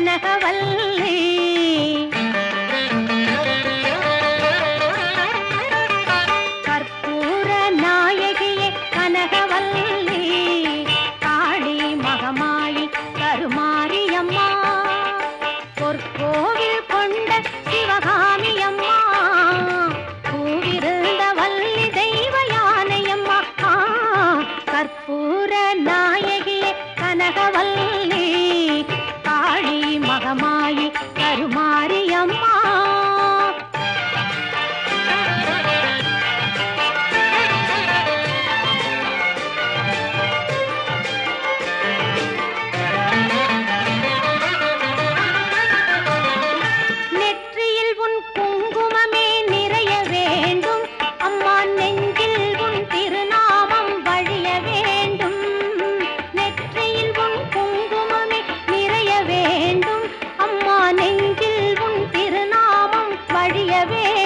కనకవల్లీ செல்லவே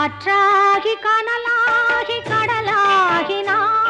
காற்றாகி கனலாகி கடலாகினாய் கயிறாகி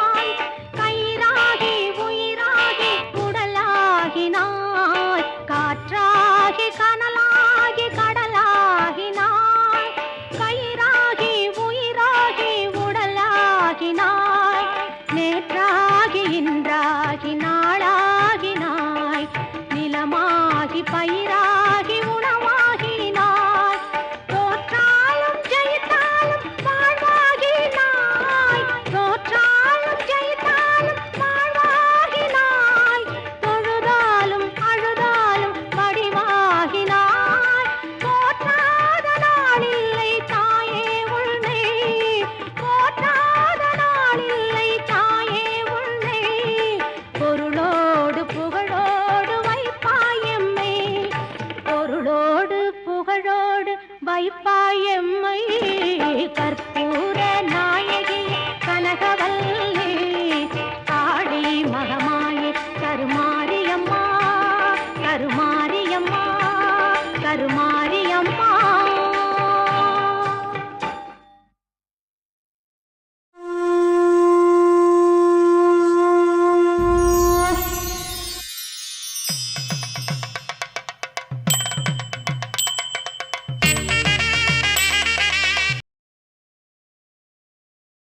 வைப்பாயம்மை கற்பூர்